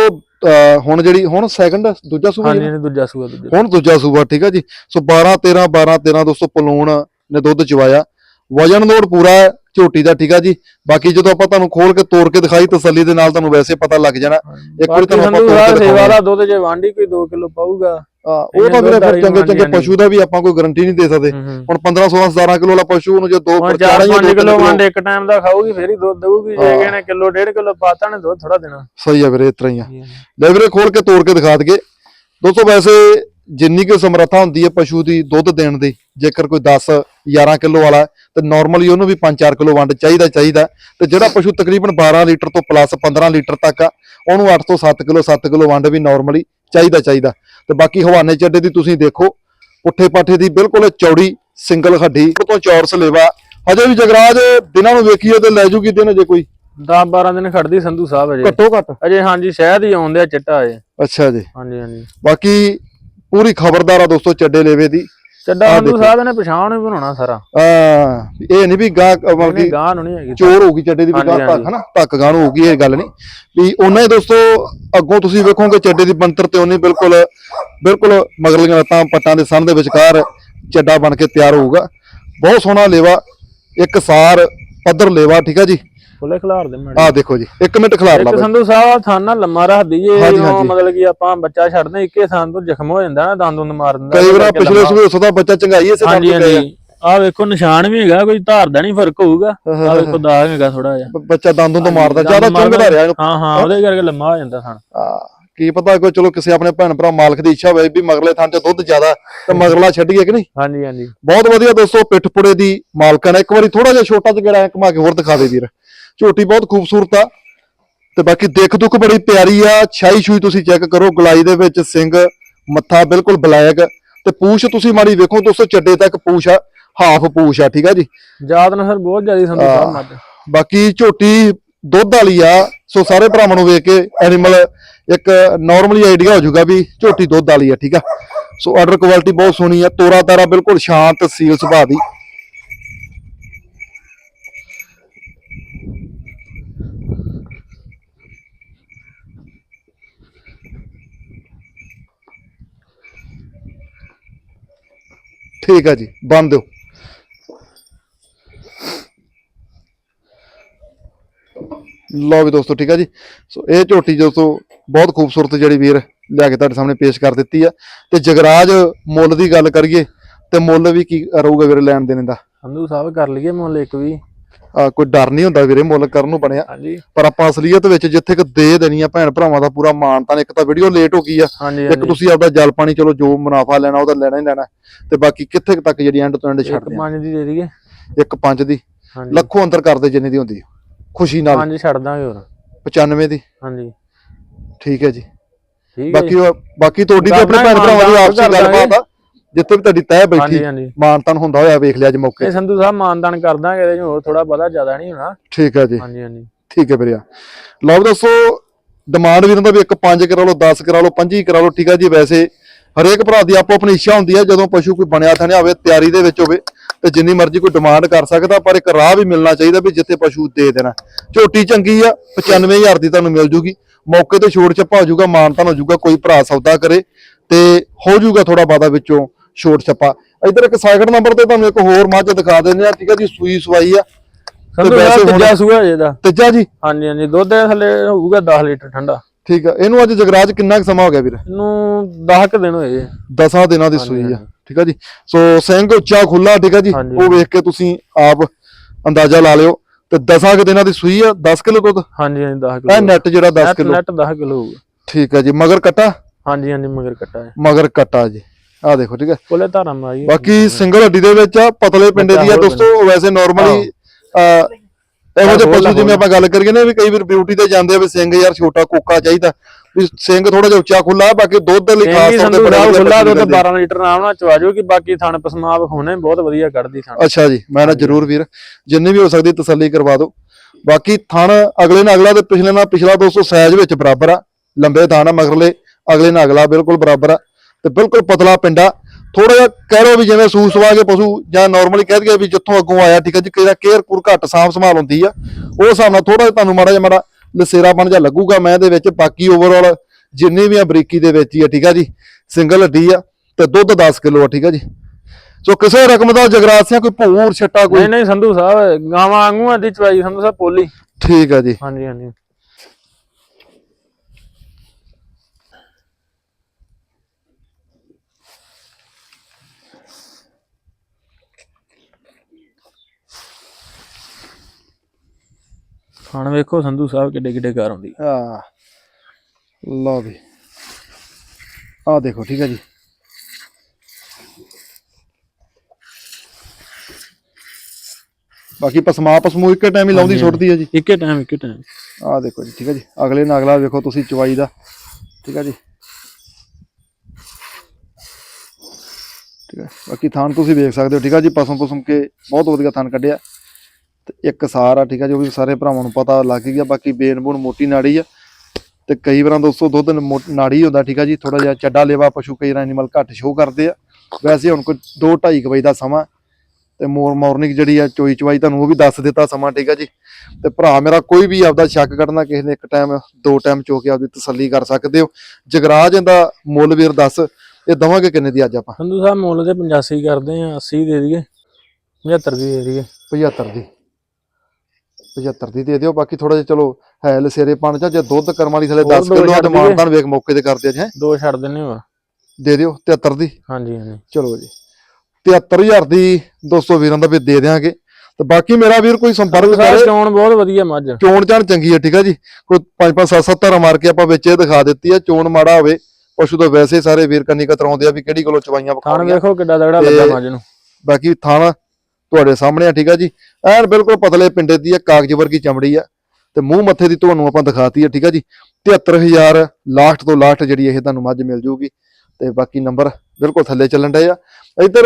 ਅਹ ਹੁਣ ਜਿਹੜੀ ਹੁਣ ਸੈਕੰਡ ਦੂਜਾ ਸੂਆ ਹਾਂਜੀ ਜੀ? ਇਹਨੇ ਦੂਜਾ ਸੂਆ ਦੂਜਾ। ਹੁਣ ਦੂਜਾ ਸੂਆ ਠੀਕ ਆ ਜੀ। ਸੋ 12 13 12 13 ਦੋਸਤੋ ਪਲੂਣ ਨੇ ਦੁੱਧ ਚਵਾਇਆ। ਵਜਨ ਨੋਟ ਪੂਰਾ ਹੈ ਝੋਟੀ ਦਾ ਠੀਕ ਆ ਜੀ? ਬਾਕੀ ਜਦੋਂ ਆਪਾਂ ਤੁਹਾਨੂੰ ਖੋਲ ਕੇ ਤੋੜ ਕੇ ਦਿਖਾਈ ਤਸੱਲੀ ਦੇ ਨਾਲ ਤੁਹਾਨੂੰ ਵੈਸੇ ਪਤਾ ਲੱਗ ਜਾਣਾ। ਇੱਕ ਵਾਰੀ ਤੁਹਾਨੂੰ ਆਪਾਂ ਤੋੜ ਕੇ ਦਿਖਾਉਂਦੇ ਦਾ ਦੁੱਧ ਜੇ ਵਾਂਡੀ ਕੋਈ 2 ਕਿਲੋ ਪਾਊਗਾ ਉਹ ਤਾਂ ਵੀਰੇ ਫਿਰ ਚੰਗੇ ਚੰਗੇ ਪਸ਼ੂ ਦਾ ਵੀ ਆਪਾਂ ਕੋਈ ਗਾਰੰਟੀ ਨਹੀਂ ਦੇ ਸਕਦੇ। ਹੁਣ 15 16 17 ਕਿਲੋ ਵਾਲਾ ਪਸ਼ੂ ਨੂੰ ਜੇ ਦੋ ਹੁਣ ਪਰ ਚਾਰਾਂ 4 ਜਾਂ 5 ਦੋ ਕਿਲੋ ਵੰਡ ਇੱਕ ਟਾਈਮ ਦਾ ਖਾਊਗੀ ਫੇਰ ਹੀ ਦੁੱਧ ਦੇਊਗੀ। ਜੇ ਹਾਂ। ਕਿਸੇ ਨੇ ਕਿਲੋ ਡੇਢ ਕਿਲੋ ਪਾਤਾ ਨੇ ਦੁੱਧ ਥੋੜਾ ਦੇਣਾ। ਸਹੀ ਆ ਵੀਰੇ ਇਸ ਤਰ੍ਹਾਂ ਹੀ ਆ। ਲੈ ਵੀਰੇ ਖੋਲ ਕੇ ਤੋੜ ਕੇ ਦਿਖਾ ਦਈਏ। ਦੋਸਤੋ ਵੈਸੇ ਜਿੰਨੀ ਕੁ ਸਮਰੱਥਾ ਹੁੰਦੀ ਹੈ ਪਸ਼ੂ ਦੀ ਦੁੱਧ ਦੇਣ ਦੀ ਜੇਕਰ ਕੋਈ 10 11 ਕਿਲੋ ਵਾਲਾ ਤੇ ਨਾਰਮਲੀ ਉਹਨੂੰ ਵੀ 5-4 ਕਿਲੋ ਵੰਡ ਚਾਹੀਦਾ ਚਾਹੀਦਾ ਤੇ ਜਿਹੜਾ ਪਸ਼ੂ ਤਕਰੀਬਨ 12 ਲੀਟਰ ਤੋਂ ਪਲੱਸ 15 ਲੀਟਰ ਤੱਕ ਆ ਉਹਨੂੰ 8 ਤੋਂ 7 ਕਿਲੋ 7 ਕਿਲੋ ਵੰਡ ਵੀ ਨਾਰਮਲੀ ਚਾਹੀਦਾ ਚਾਹੀਦਾ ਤੇ ਬਾਕੀ ਹਵਾਨੇ ਚੱਡੇ ਦੀ ਤੁਸੀਂ ਦੇਖੋ ਪੁੱਠੇ ਪਾਠੇ ਦੀ ਬਿਲਕੁਲ ਚੌੜੀ ਸਿੰਗਲ ਹੱਡੀ ਉਹ ਤੋਂ ਚੌਰਸ ਲੇਵਾ ਹਜੇ ਵੀ ਜਗਰਾਜ ਦਿਨਾਂ ਨੂੰ ਵੇਖੀਏ ਤੇ ਲੈ ਜੂਗੀ ਦਿਨ ਜੇ ਕੋਈ? 10 12 ਦਿਨ ਖੜਦੀ ਸੰਧੂ ਸਾਹਿਬ ਅਜੇ। ਘੱਟੋ ਘੱਟ? ਅਜੇ ਹਾਂਜੀ ਸ਼ਹਿਦ ਹੀ ਆਉਂਦੇ ਆ ਚਿੱਟਾ ਅਜੇ। ਅੱਛਾ ਜੀ। ਹਾਂਜੀ ਹਾਂਜੀ। ਬਾਕੀ ਪੂਰੀ ਖਬਰਦਾਰ ਆ ਦੋਸਤੋ ਚੱਡੇ ਲੇਵੇ ਦੀ। ਚੱਡਾ ਦੇਖੋ। ਸਾਹਿਬ ਨੇ ਪਛਾਣ ਵੀ ਬਣਾਉਣਾ ਸਾਰਾ। ਆ ਇਹ ਨਹੀਂ ਵੀ ਗਾਹ ਮਤਲਬ ਕਿ ਗਾਂ ਨੂੰ ਨਹੀਂ ਹੈਗੀ। ਚੋਰ ਹੋਊਗੀ ਚੱਡੇ ਦੀ ਵੀ ਤੱਕ ਹਾਂਜੀ। ਹਨਾ ਤੱਕ ਗਾਹ ਨੂੰ ਹੋਊਗੀ ਇਹ ਗੱਲ ਨਹੀਂ। ਵੀ ਉਹਨਾਂ ਹੀ ਦੋਸਤੋ ਅੱਗੋਂ ਤੁਸੀਂ ਵੇਖੋਗੇ ਚੱਡੇ ਦੀ ਬੰਤਰ ਤੇ ਉਹਨੇ ਬਿਲਕੁਲ ਬਿਲਕੁਲ ਮਗਰਲੀਆਂ ਲੱਤਾਂ ਪੱਟਾਂ ਦੇ ਦੇ ਵਿਚਕਾਰ ਚੱਡਾ ਬਣ ਕੇ ਤਿਆਰ ਹੋਊਗਾ। ਬਹੁਤ ਸੋਹਣਾ ਲੇਵਾ ਇੱਕ ਸਾਰ ਪੱਧਰ ਲੇਵਾ ਠੀਕ ਆ ਜੀ? ਖਿਲਾਰ ਦੇ ਦੇਖੋ ਜੀ ਇੱਕ ਮਿੰਟ ਖਿਲਾਰ ਲਾ ਇੱਕ ਬਾਈ। ਸੰਧੂ ਸਾਹਿਬ ਥਾਨਾ ਲੰਮਾ ਰੱਖਦੀ ਜੇ ਹਾਂਜੀ, ਉਹ ਹਾਂਜੀ। ਮਤਲਬ ਕਿ ਆਪਾਂ ਬੱਚਾ ਛੱਡਦੇ ਇੱਕੇ ਥਾਂ ਤੋਂ ਜ਼ਖਮ ਹੋ ਜਾਂਦਾ ਨਾ ਦੰਦ ਦੁੰਦ ਮਾਰ ਦਿੰਦਾ ਕਈ ਵਾਰ ਕਰਕੇ ਪਿਛਲੇ ਲੰਮਾ- ਸਵੇਰ ਸਦਾ ਬੱਚਾ ਚੰਗਾਈ ਇਸੇ ਹਾਂਜੀ ਦੰਦ ਤੇ ਹਾਂਜੀ। ਆ ਵੇਖੋ ਨਿਸ਼ਾਨ ਵੀ ਹੈਗਾ ਕੋਈ ਧਾਰ ਦਾ ਨਹੀਂ ਫ਼ਰਕ ਹੋਊਗਾ। ਆ ਵੇਖੋ ਦਾਗ ਹੈਗਾ ਥੋੜਾ ਜਿਹਾ। ਬ- ਬੱਚਾ ਦੰਦੋਂ ਤੋਂ ਮਾਰਦਾ ਜ਼ਿਆਦਾ ਦੰਦ ਚੁੰਗਦਾ ਰਿਹਾ। ਇਹਨੂੰ ਹਾਂ ਹਾਂ ਉਹਦੇ ਕਰਕੇ ਲੰਮਾ ਹੋ ਜਾਂਦਾ ਥਣ ਆ, ਕੀ ਪਤਾ ਕੋਈ ਚਲੋ ਕਿਸੇ ਆਪਣੇ ਭੈਣ ਭਰਾ ਮਾਲਕ ਦੀ ਇੱਛਾ ਹੋਵੇ ਵੀ ਮਗਰਲੇ ਥਾਂ 'ਚ ਦੁੱਧ ਜ਼ਿਆਦਾ ਤੇ ਮਗਰਲਾ ਛੱਡੀਏ ਕਿ ਨਹੀਂ? ਹਾਂਜੀ ਹਾਂਜੀ। ਬਹੁਤ ਵਧੀਆ ਦੋਸਤੋ ਪਿੱਠਪੁੜੇ ਦੀ ਮਾਲਕਣ ਹੈ। ਇੱਕ ਵਾਰੀ ਥੋੜਾ ਜਿਹਾ ਛੋਟਾ ਜਿਹਾ ਗੇੜਾ ਘੁਮਾ ਕੇ ਹੋਰ ਦਿਖਾ ਦੇ ਵੀਰ। ਝੋਟੀ ਬਹੁਤ ਖੂਬਸੂਰਤ ਆ। ਤੇ ਬਾਕੀ ਦੇਖ ਦੁੱਖ ਬੜੀ ਪਿਆਰੀ ਆ। ਛਾਈ ਛੂਈ ਤੁਸੀਂ ਚੈੱਕ ਕਰੋ ਗੁਲਾਈ ਦੇ ਵਿੱਚ ਸਿੰਘ ਮੱਥਾ ਬਿਲਕੁਲ ਬਲੈਕ। ਤੇ ਪੂਛ ਤੁਸੀਂ ਮਾੜੀ ਵੇਖੋ ਦੋਸਤੋ ਚੱਡੇ ਤੱਕ ਪੂਛ ਆ ਹਾਫ ਪੂਛ ਆ ਠੀਕ ਆ ਜੀ? ਯਾਦ ਨਾ ਸਰ ਬਹੁਤ ਜ਼ਿਆਦਾ ਸੰਧੂ ਸਾਹਿਬ ਮੱਝ ਬਾਕੀ ਝੋਟੀ ਦੁੱਧ ਵਾਲੀ ਆ ਸੋ ਸਾਰੇ ਭਰਾਵਾਂ ਨੂੰ ਵੇਖ ਕੇ ਐਨੀਮਲ ਇੱਕ ਨਾਰਮਲੀ ਆਈਡੀਆ ਹੋ ਜਾਊਗਾ ਵੀ ਝੋਟੀ ਦੁੱਧ ਵਾਲੀ ਆ ਠੀਕ ਆ? ਸੋ ਆਰਡਰ ਕੁਆਲਿਟੀ ਬਹੁਤ ਸੋਹਣੀ ਆ ਤੋਰਾ ਤਾਰਾ ਬਿਲਕੁਲ ਸ਼ਾਂਤ ਸੀਲ ਸੁਭਾਅ ਦੀ। ਠੀਕ ਆ ਜੀ ਬੰਨ ਦਿਓ। ਲਓ ਵੀ ਦੋਸਤੋ, ਠੀਕ ਆ ਜੀ। ਸੋ ਇਹ ਝੋਟੀ ਦੋਸਤੋ ਬਹੁਤ ਖੂਬਸੂਰਤ ਜਿਹੜੀ ਵੀਰ ਲਿਆ ਕੇ ਤੁਹਾਡੇ ਸਾਹਮਣੇ ਪੇਸ਼ ਕਰ ਦਿੱਤੀ ਆ। ਤੇ ਜਗਰਾਜ ਮੁੱਲ ਦੀ ਗੱਲ ਕਰੀਏ, ਤੇ ਮੁੱਲ ਵੀ ਕੀ ਰਹੂਗਾ ਵੀਰੇ ਲੈਣ ਦੇਣ ਦਾ? ਸੰਧੂ ਸਾਹਿਬ ਕਰ ਲਈਏ ਮੁੱਲ ਇੱਕ ਵੀ। ਆ, ਕੋਈ ਡਰ ਨਹੀਂ ਹੁੰਦਾ ਵੀਰੇ ਮੁੱਲ ਕਰਨ ਨੂੰ ਬਣਿਆ। ਹਾਂਜੀ। ਪਰ ਆਪਾਂ ਅਸਲੀਅਤ ਵਿੱਚ ਜਿੱਥੇ ਕਿ ਦੇ ਦੇਣੀ ਆ ਭੈਣ ਭਰਾਵਾਂ ਦਾ ਪੂਰਾ ਮਾਣ ਤਾਂ ਇੱਕ ਤਾਂ ਵੀਡੀਓ ਲੇਟ ਹੋ ਗਈ ਆ। ਹਾਂਜੀ ਇੱਕ ਤੁਸੀਂ ਆਪਦਾ ਜਲ ਪਾਣੀ ਚਲੋ ਜੋ ਮੁਨਾਫਾ ਲੈਣਾ ਉਹਦਾ ਲੈਣਾ ਹੀ ਲੈਣਾ। ਤੇ ਬਾਕੀ ਕਿੱਥੇ ਕੁ ਤੱਕ ਜਿਹੜੀ ਐਂਡ ਤੋਂ ਐਂਡ ਇੱਕ ਛੱਡਦੇ ਆ। ਪੰਜ ਦੀ ਦੇ ਦਈਏ। ਇੱਕ ਪੰਜ ਦੀ। ਹਾਂਜੀ। ਲੱਖੋਂ ਅੰਦਰ ਕਰਦੇ ਜਿੰਨੇ ਦੀ ਹੁੰਦੀ ਆ। ਖੁਸ਼ੀ ਨਾਲ। ਪੰਜ ਛੱਡ ਦਾਂਗੇ ਹੋਰ। 95 ਦੀ। ਹਾਂਜੀ। ਠੀਕ ਹੈ ਜੀ। ਠੀਕ ਹੈ ਬਾਕੀ ਉਹ- ਬਾਕੀ ਤੁਹਾਡੀ ਤੇ ਆਪਣੇ ਭੈਣ ਭਰਾਵਾਂ ਦੀ ਆਪਸੀ। ਗੱਲਬਾਤ ਆ। ਜਿੱਥੇ ਵੀ ਤੁਹਾਡੀ ਤੈਅ ਬੈਠੀ ਹਾਂਜੀ ਮਾਨਤਨ ਹੁੰਦਾ ਹੋਇਆ ਵੇਖ ਲਿਆ ਅੱਜ ਮੌਕੇ। ਇਹ ਸੰਧੂ ਸਾਹਿਬ ਮਾਨਦਾਨ ਕਰ ਦਾਂਗੇ ਇਹਦੇ ਚ ਹੋਰ ਥੋੜਾ ਬਹੁਤਾ ਜ਼ਿਆਦਾ ਨਹੀਂ ਹੋਣਾ। ਠੀਕ ਹੈ ਜੀ। ਹਾਂਜੀ ਹਾਂਜੀ। ਠੀਕ ਹੈ ਵੀਰਿਆ ਲਓ ਵੀ ਦੱਸੋ ਡਿਮਾਂਡ ਵੀਰਾਂ ਦਾ ਵੀ ਇੱਕ 5 ਕਰਾ ਲਓ 10 ਕਰਾ ਲਓ 25 ਕਰਾ ਲਓ ਠੀਕ ਹੈ ਜੀ ਵੈਸੇ ਹਰੇਕ ਭਰਾ ਦੀ ਆਪੋ ਆਪਣੀ ਇੱਛਾ ਹੁੰਦੀ ਹੈ ਜਦੋਂ ਪਸ਼ੂ ਕੋਈ ਬਣਿਆ ਥਣਿਆ ਹੋਵੇ ਤਿਆਰੀ ਦੇ ਵਿੱਚ ਹੋਵੇ ਤੇ ਜਿੰਨੀ ਮਰਜ਼ੀ ਕੋਈ ਡਿਮਾਂਡ ਕਰ ਸਕਦਾ ਪਰ ਇੱਕ ਰਾਹ ਵੀ ਮਿਲਣਾ ਚਾਹੀਦਾ ਵੀ ਜਿੱਥੇ ਪਸ਼ੂ ਦੇ ਦੇਣਾ। ਝੋਟੀ ਚੰਗੀ ਆ 95000 ਦੀ ਤੁਹਾਨੂੰ ਮਿਲ ਜੂਗੀ। ਮੌਕੇ ਤੇ ਛੋੜ ਛੱਪਾ ਹੋ ਜਾਊਗਾ ਮਾਨਤਾਨ ਹੋ ਜਾਊਗਾ ਕੋਈ ਭਰਾ ਸੌਦਾ ਕਰੇ ਤੇ ਹੋ ਜਾਊਗਾ ਥੋੜਾ ਬਾਦਾ ਵਿੱਚੋਂ। ਛੋਟ ਛੱਪਾ। ਇਧਰ ਇੱਕ ਸਾਈਕਲ ਨੰਬਰ ਤੇ ਤੁਹਾਨੂੰ ਇੱਕ ਹੋਰ ਮੱਝ ਦਿਖਾ ਦਿੰਦੇ ਆ ਠੀਕ ਹੈ ਜੀ ਸੂਈ ਸਵਾਈ ਆ। ਸੰਧੂ ਵੈਸੇ ਸਾਹਿਬ ਹੁਣ- ਤੀਜਾ ਸੂਆ ਜਿਹਦਾ ਤੀਜਾ ਜੀ? ਹਾਂਜੀ ਹਾਂਜੀ ਦੁੱਧ ਦੇ ਥੱਲੇ ਹੋਊਗਾ 10 ਲੀਟਰ ਠੰਡਾ। ਠੀਕ ਆ ਇਹਨੂੰ ਅੱਜ ਜਗਰਾਜ ਕਿੰਨਾ ਕੁ ਸਮਾਂ ਹੋ ਗਿਆ ਵੀਰ? ਇਹਨੂੰ 10 ਕੁ ਦਿਨ ਹੋਏ। ਜੀ। ਦਸਾਂ ਦਿਨਾਂ ਦੀ ਸੂਈ ਆ ਠੀਕ ਆ ਜੀ। ਸੋ ਸਿੰਘ ਉੱਚਾ ਖੁੱਲਾ ਠੀਕ ਆ ਜੀ। ਹਾਂਜੀ। ਉਹ ਵੇਖ ਕੇ ਤੁਸੀਂ ਆਪ ਅੰਦਾਜ਼ਾ ਲਾ ਲਿਓ। ਤੇ ਦਸਾਂ ਕੁ ਦਿਨਾਂ ਦੀ ਸੂਈ ਆ 10 ਕਿਲੋ ਦੁੱਧ? ਹਾਂਜੀ ਹਾਂਜੀ 10 ਇਹ ਕਿਲੋ। ਨੈਟ ਜਿਹੜਾ 10 ਕਿਲੋ। ਨੈਟ 10 ਕਿਲੋ ਹੋਊਗਾ। ਠੀਕ ਆ ਜੀ ਮਗਰ ਕਟਾ? ਹਾਂਜੀ ਹਾਂਜੀ ਮਗਰ ਕੱਟਾ ਹੈ। ਮਗਰ ਕਟਾ ਜੀ। ਆ ਦੇਖੋ ਠੀਕ ਆ ਕੋਲੇ ਧਾਰਾ ਮਾਰੀ ਬਾਕੀ ਸਿੰਗਲ ਹੱਡੀ ਦੇ ਵਿੱਚ ਆ ਪਤਲੇ ਪਿੰਡੇ ਦੀ ਆ ਦੋਸਤੋ ਵੈਸੇ ਨਾਰਮਲੀ ਇਹੋ ਜਿਹੇ ਪਸ਼ੂ ਜਿਵੇਂ ਆਪਾਂ ਗੱਲ ਕਰੀਏ ਨਾ ਵੀ ਕਈ ਵਾਰ ਬਿਊਟੀ ਤੇ ਜਾਂਦੇ ਆ ਵੀ ਸਿੰਘ ਯਾਰ ਛੋਟਾ ਕੋਕਾ ਚਾਹੀਦਾ। ਵੀ ਸਿੰਘ ਥੋੜਾ ਜਿਹਾ ਉੱਚਾ ਖੁੱਲਾ ਬਾਕੀ ਦੁੱਧ ਲਈ ਇਹ ਖਾਸ ਤੌਰ ਤੇ ਬੜੇ ਖੁੱਲਾ ਦੁੱਧ ਮਿਲਦੇ ਆ। 12 ਲੀਟਰ ਨਾਲ ਚਵਾ ਜਾਓ ਕਿ ਬਾਕੀ ਥਣ ਪਸਮਾਵ ਹੋਣੇ ਬਹੁਤ ਵਧੀਆ ਕੱਢਦੀ ਥਣ। ਅੱਛਾ ਜੀ ਮੈਂ ਨਾ ਜਰੂਰ ਵੀਰ ਜਿੰਨੀ ਵੀ ਹੋ ਸਕਦੀ ਤਸੱਲੀ ਕਰਵਾ ਦਿਓ। ਬਾਕੀ ਥਣ ਅਗਲੇ ਨਾਲ ਅਗਲਾ ਤੇ ਪਿਛਲੇ ਨਾਲ ਪਿਛਲਾ ਦੋਸਤੋ ਸਾਈਜ਼ ਵਿੱਚ ਬਰਾਬਰ ਆ ਲੰਬੇ ਥਣ ਆ ਮਗਰਲੇ ਅਗਲੇ ਨਾਲ ਅਗਲਾ ਬਿਲਕੁਲ ਬਰਾਬਰ ਆ। ਤੇ ਬਿਲਕੁਲ ਪਤਲਾ ਪਿੰਡਾ ਥੋੜਾ ਜਿਹਾ ਕਹਿ ਲਓ ਵੀ ਜਿਵੇਂ ਸੂਸ ਸਵਾ ਕੇ ਪਸ਼ੂ ਜਾਂ ਨਾਰਮਲੀ ਕਹਿ ਦਈਏ ਵੀ ਜਿੱਥੋਂ ਅੱਗੋਂ ਆਇਆ ਠੀਕ ਹੈ ਜੀ ਕਿਹੜਾ ਕੇਅਰ ਕੁਰ ਘੱਟ ਸਾਂਭ ਸੰਭਾਲ ਹੁੰਦੀ ਆ। ਉਹ ਹਿਸਾਬ ਨਾਲ ਥੋੜਾ ਜਿਹਾ ਤੁਹਾਨੂੰ ਮਾੜਾ ਜਿਹਾ ਮਾੜਾ ਲਸੇਰਾ ਬਣ ਜਾ ਲੱਗੂਗਾ ਮੈਂ ਦੇ ਵਿੱਚ। ਬਾਕੀ ਓਵਰਆਲ ਜਿੰਨੀ ਵੀ ਆ ਬਰੀਕੀ ਦੇ ਵਿੱਚ ਹੀ ਆ ਠੀਕ ਆ ਜੀ। ਸਿੰਗਲ ਹੱਡੀ ਆ ਤੇ ਦੁੱਧ 10 ਕਿਲੋ ਆ ਠੀਕ ਆ ਜੀ। ਸੋ ਕਿਸੇ ਰਕਮ ਦਾ ਜਗਰਾਸਿਆ ਕੋਈ ਭੂਰ ਛੱਟਾ ਕੋਈ ਨਹੀਂ ਨਹੀਂ ਸੰਧੂ ਸਾਹਿਬ ਗਾਵਾਂ ਵਾਂਗੂ ਆਦੀ ਚਵਾਈ ਸੰਧੂ ਸਾਹਿਬ ਪੋਲੀ। ਠੀਕ ਆ ਜੀ। ਹਾਂਜੀ ਹਾਂਜੀ। ਖਾਣ ਵੇਖੋ ਸੰਧੂ ਸਾਹਿਬ ਕਿੱਡੇ ਕਿੱਡੇ ਘਰ ਹੁੰਦੀ ਆ। ਲਓ ਵੀ। ਆ ਦੇਖੋ ਠੀਕ ਹੈ ਜੀ। ਬਾਕੀ ਪਸਮਾ ਪਸਮੂ ਇੱਕ ਟਾਈਮ ਹੀ ਲਾਉਂਦੀ ਸੁੱਟਦੀ ਹੈ ਜੀ। ਇੱਕੇ ਟਾਈਮ ਇੱਕੇ ਟਾਈਮ ਆ ਦੇਖੋ ਜੀ ਠੀਕ ਹੈ ਜੀ। ਅਗਲੇ ਨਾਲ ਅਗਲਾ ਵੇਖੋ ਤੁਸੀਂ ਚਵਾਈ ਦਾ। ਠੀਕ ਹੈ ਜੀ। ਠੀਕ ਹੈ ਬਾਕੀ ਥਾਨ ਤੁਸੀਂ ਵੇਖ ਸਕਦੇ ਹੋ ਠੀਕ ਹੈ ਜੀ। ਪਸਮ ਪਸਮ ਕੇ ਬਹੁਤ ਵਧੀਆ ਥਾਨ ਕੱਢਿਆ। ਤੇ ਇੱਕ ਸਾਰ ਆ ਠੀਕ ਹੈ ਜੀ ਉਹ ਵੀ ਸਾਰੇ ਭਰਾਵਾਂ ਨੂੰ ਪਤਾ ਲੱਗ ਗਿਆ ਬਾਕੀ ਬੇਨ ਬੂਨ ਮੋਟੀ ਨਾੜੀ ਆ। ਤੇ ਕਈ ਵਾਰਾਂ ਦੋਸਤੋ ਦੁੱਧ ਨਾੜੀ ਹੁੰਦਾ ਠੀਕ ਹੈ ਜੀ ਥੋੜਾ ਜਿਹਾ ਚੱਡਾ ਲੇਵਾ ਪਸ਼ੂ ਕਈ ਵਾਰ ਐਨੀਮਲ ਘੱਟ ਸ਼ੋ ਕਰਦੇ ਆ। ਵੈਸੇ ਹੁਣ ਕੋਈ 2:30 ਵਜੇ ਦਾ ਸਮਾਂ ਤੇ ਮੋਰ ਮਾਰਨਿੰਗ ਜਿਹੜੀ ਆ ਚੋਈ ਚਵਾਈ ਤੁਹਾਨੂੰ ਉਹ ਵੀ ਦੱਸ ਦਿੱਤਾ ਸਮਾਂ ਠੀਕ ਹੈ ਜੀ। ਤੇ ਭਰਾ ਮੇਰਾ ਕੋਈ ਵੀ ਆਪਦਾ ਸ਼ੱਕ ਕੱਢਣਾ ਕਿਸੇ ਨੇ ਇੱਕ ਟਾਈਮ ਦੋ ਟਾਈਮ ਚੋ ਕੇ ਆਪਦੀ ਤਸੱਲੀ ਕਰ ਸਕਦੇ ਹੋ। ਜਗਰਾਜ ਇਹਦਾ ਮੁੱਲ ਵੀਰ ਦੱਸ ਇਹ ਦਵਾਂਗੇ ਕਿੰਨੇ ਦੀ ਅੱਜ ਆਪਾਂ? ਸੰਧੂ ਸਾਹਿਬ ਮੁੱਲ ਦੇ 85 ਕਰਦੇ ਆ 80 ਦੇ ਦਈਏ 75 ਦੀ ਦੇ ਦਈਏ। 75 ਦੀ। 75 ਦੀ ਦੇ ਦਿਓ ਬਾਕੀ ਥੋੜਾ ਜਿਹਾ ਚਲੋ ਹੈ ਲਸੇਰੇ ਪਾਣ ਚ ਜੇ ਦੁੱਧ ਕਰਮ ਵਾਲੀ ਥਲੇ ਹੋਰ 10 ਦੋ ਕਿਲੋ ਛੱਡ ਤੇ ਵੇਖ ਮੌਕੇ ਤੇ ਕਰਦੇ ਆ ਜੀ ਹੈਂ। ਦੋ ਛੱਡ ਦਿੰਨੇ ਹੋਰ ਦੇ ਦਿਓ 73 ਦੀ। ਹਾਂਜੀ ਹਾਂਜੀ। ਚਲੋ ਜੀ। 73000 ਦੀ 200 ਵੀਰਾਂ ਦਾ ਵੀ ਦੇ ਦਿਆਂਗੇ। ਤੇ ਬਾਕੀ ਮੇਰਾ ਵੀਰ ਕੋਈ ਸੰਪਰਕ ਕਰੇ। ਚੋਣ ਬਹੁਤ ਵਧੀਆ ਮੱਝ। ਚੋਣ ਚਾਣ ਚੰਗੀ ਹੈ ਠੀਕ ਹੈ ਜੀ। ਕੋਈ 5 5 7 7 ਧਾਰਾਂ ਮਾਰ ਕੇ ਆਪਾਂ ਵਿੱਚ ਇਹ ਦਿਖਾ ਦਿੱਤੀ ਹੈ ਚੋਣ ਮਾੜਾ ਹੋਵੇ। ਪਸ਼ੂ ਤਾਂ ਵੈਸੇ ਸਾਰੇ ਵੀਰ ਕੰਨੀ ਕਤਰਾਉਂਦੇ ਆ ਵੀ ਕਿਹੜੀ ਕੋਲੋਂ ਚਵਾਈਆਂ ਵਿਖਾਉਣੀਆਂ। ਵੇਖੋ ਕਿੱਡਾ ਤਗੜਾ ਲੱਗਾ ਮੱਝ ਨੂੰ। ਬਾਕੀ ਥਾਣਾ ਤੁਹਾਡੇ ਸਾਹਮਣੇ ਆ ਠੀਕ ਆ ਜੀ? ਐਨ ਬਿਲਕੁਲ ਪਤਲੇ ਪਿੰਡੇ ਦੀ ਆ ਕਾਗਜ਼ ਵਰਗੀ ਚਮੜੀ ਆ ਤੇ ਮੂੰਹ ਮੱਥੇ ਦੀ ਤੁਹਾਨੂੰ ਆਪਾਂ ਦਿਖਾਤੀ ਆ ਠੀਕ ਆ ਜੀ? 73000 ਲਾਸਟ ਤੋਂ ਲਾਸਟ ਜਿਹੜੀ ਇਹ ਤੁਹਾਨੂੰ ਮੱਝ ਮਿਲ ਜੂਗੀ। ਤੇ ਬਾਕੀ ਨੰਬਰ ਬਿਲਕੁਲ ਥੱਲੇ ਚੱਲਣ ਡਏ ਆ। ਇੱਧਰ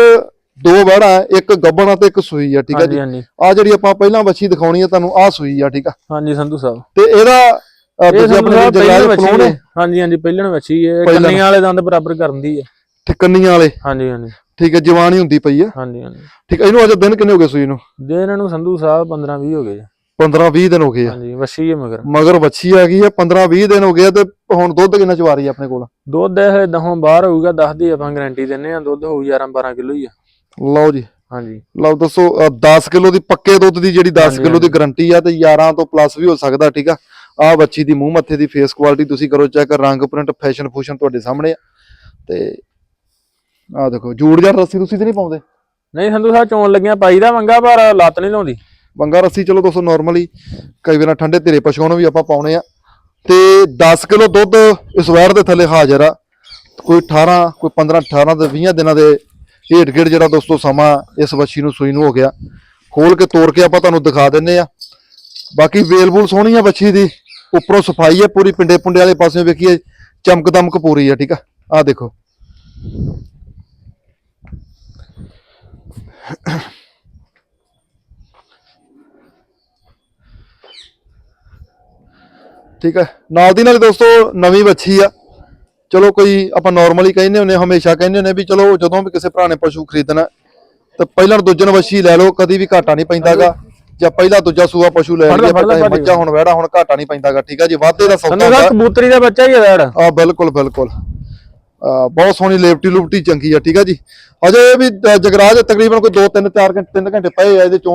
ਦੋ ਵੜਾ ਇੱਕ ਗੱਬਣ ਤੇ ਇੱਕ ਸੂਈ ਆ ਠੀਕ ਆ ਜੀ? ਆ ਜਿਹੜੀ ਆਪਾਂ ਪਹਿਲਾਂ ਵੱਛੀ ਦਿਖਾਉਣੀ ਆ ਤੁਹਾਨੂੰ ਆ ਸੂਈ ਆ ਠੀਕ ਆ? ਹਾਂਜੀ ਸੰਧੂ ਸਾਹਿਬ। ਤੇ ਇਹਦਾ ਸੰਧੂ ਆਪਣੇ ਵੱਛੀ ਪਲੋਣੇ ਹਾਂਜੀ ਹਾਂਜੀ ਪਹਿਲਣ ਵੱਛੀ ਹੈ। ਕੰਨੀਆਂ ਵਾਲੇ ਦੰਦ ਬਰਾਬਰ ਕਰਨ ਦੀ ਹੈ। ਠਿਕੰਨੀਆਂ ਵਾਲੇ? ਹਾਂਜੀ ਹਾਂਜੀ। ਠੀਕ ਹੈ ਜਵਾਨੀ ਹੁੰਦੀ ਪਈ ਆ ਹਾਂਜੀ ਹਾਂਜੀ। ਠੀਕ ਆ ਇਹਨੂੰ ਅਜੇ ਦਿਨ ਕਿੰਨੇ ਹੋ ਗਏ ਸੂਈ ਨੂੰ? ਜੇ ਇਹਨਾਂ ਨੂੰ ਸੰਧੂ ਸਾਹਿਬ 15 20 ਹੋ ਗਏ 15 20 ਦਿਨ ਹੋ ਗਏ ਆ। ਹਾਂਜੀ ਵੱਛੀ ਹੈ ਮਗਰ। ਮਗਰ ਵੱਛੀ ਆ ਗਈ ਆ 15 20 ਦਿਨ ਹੋ ਗਏ ਆ ਤੇ ਹੁਣ ਦੁੱਧ ਕਿੰਨਾ ਚਵਾ ਰਹੀ ਆ ਆਪਣੇ ਕੋਲ? ਦੁੱਧ ਇਹ ਦਹੋਂ ਬਾਹਰ ਹੋਊਗਾ 10 ਦੀ ਆਪਾਂ ਗਾਰੰਟੀ ਦਿੰਨੇ ਆ ਦੁੱਧ ਹੋਊ 11 12 ਕਿਲੋ ਹੀ ਆ। ਲਓ ਜੀ। ਹਾਂਜੀ। ਲਓ ਦੱਸੋ ਅ, 10 ਕਿਲੋ ਦੀ ਪੱਕੇ ਦੁੱਧ ਦੀ ਜਿਹੜੀ 10 ਹਾਂਜੀ, ਕਿਲੋ ਦੀ ਗਾਰੰਟੀ ਆ ਤੇ 11 ਤੋਂ ਪਲੱਸ ਵੀ ਹੋ ਸਕਦਾ ਠੀਕ ਆ? ਆ ਬੱਚੀ ਦੀ ਮੂੰਹ ਮੱਥੇ ਦੀ ਫੇਸ ਕੁਆਲਿਟੀ ਤੁਸੀਂ ਕਰੋ ਚੈੱਕ ਰੰਗ ਪ੍ਰਿੰਟ ਫੈਸ਼ਨ ਫੂਸ਼ਨ ਤੁਹਾਡੇ ਸਾਹਮਣੇ ਆ। ਤੇ ਆ ਦੇਖੋ ਜੂੜ ਜਾਂ ਰੱਸੀ ਰੁੱਸੀ ਤੇ ਨਹੀਂ ਪਾਉਂਦੇ? ਨਹੀਂ ਸੰਧੂ ਸਾਹਿਬ ਚੋਣ ਲੱਗੀਆਂ ਪਾਈ ਦਾ ਮੰਗਾ ਪਰ ਲੱਤ ਨਹੀਂ ਲਾਉਂਦੀ। ਬੰਗਾ ਰੱਸੀ ਚਲੋ ਦੋਸਤੋ ਨਾਰਮਲੀ ਕਈ ਵਾਰ ਠੰਡੇ ਧੀਰੇ ਪਸ਼ੂਆਂ ਨੂੰ ਵੀ ਆਪਾਂ ਪਾਉਣੇ ਆ। ਤੇ 10 ਕਿਲੋ ਦੁੱਧ ਇਸ ਵਾਰ ਦੇ ਥੱਲੇ ਹਾਜ਼ਰ ਆ। ਕੋਈ 18 ਕੋਈ 15 18 ਤੇ 20 ਦਿਨਾਂ ਦੇ ਢੇਡ ਗੇੜ ਜਿਹੜਾ ਦੋਸਤੋ ਸਮਾਂ ਇਸ ਵੱਛੀ ਨੂੰ ਸੂਈ ਨੂੰ ਹੋ ਗਿਆ। ਖੋਲ ਕੇ ਤੋੜ ਕੇ ਆਪਾਂ ਤੁਹਾਨੂੰ ਦਿਖਾ ਦਿੰਨੇ ਆ। ਬਾਕੀ ਵੇਲ ਬੂਲ ਸੋਹਣੀ ਆ ਵੱਛੀ ਦੀ। ਉੱਪਰੋਂ ਸਫ਼ਾਈ ਹੈ ਪੂਰੀ ਪਿੰਡੇ ਪੁੰਡੇ ਵਾਲੇ ਪਾਸੇ ਵੇਖੀਏ ਚਮਕ ਦਮਕ ਪੂਰੀ ਆ ਠੀਕ ਆ? ਆ ਦੇਖੋ। ਠੀਕ ਹੈ। ਨਾਲ ਦੀ ਨਾਲ ਦੋਸਤੋ ਨਵੀਂ ਵੱਛੀ ਆ। ਚਲੋ ਕੋਈ ਆਪਾਂ ਨਾਰਮਲੀ ਕਹਿੰਦੇ ਹੁੰਨੇ ਹਮੇਸ਼ਾ ਕਹਿੰਦੇ ਹੁੰਨੇ ਵੀ ਚਲੋ ਜਦੋਂ ਵੀ ਕਿਸੇ ਭਰਾ ਨੇ ਪਸ਼ੂ ਖਰੀਦਣਾ ਤਾਂ ਪਹਿਲਾਂ ਦੂਜਨ ਵੱਛੀ ਲੈ ਲਓ ਕਦੀ ਵੀ ਘਾਟਾ ਨਹੀਂ ਪੈਂਦਾਗਾ। ਜਾਂ ਪਹਿਲਾ ਦੂਜਾ ਸੂਆ ਪਸ਼ੂ ਲੈ ਲਈਏ ਫੜ ਲੈ। ਮੱਝਾਂ ਹੁਣ ਵਹਿੜਾ ਹੁਣ ਘਾਟਾ ਨਹੀਂ ਪੈਂਦਾਗਾ ਠੀਕ ਆ ਜੀ? ਵਾਧੇ ਦਾ ਸੌਦਾ ਕਬੂਤਰੀ ਦਾ ਬੱਚਾ ਹੀ ਹੈ ਜਿਹੜਾ ਆ ਬਿਲਕੁਲ ਬਿਲਕੁਲ। ਬਹੁਤ ਸੋਹਣੀ ਲੇਪਟੀ ਲੁਪਟੀ ਚੰਗੀ ਆ ਠੀਕ ਆ ਜੀ? ਅਜੇ ਇਹ ਵੀ ਜਗਰਾਜ ਤਕਰੀਬਨ ਕੋਈ 2 3 4 ਘੰਟੇ 3 ਘੰਟੇ ਪਏ ਆ ਇਹਦੇ ਚੋਂ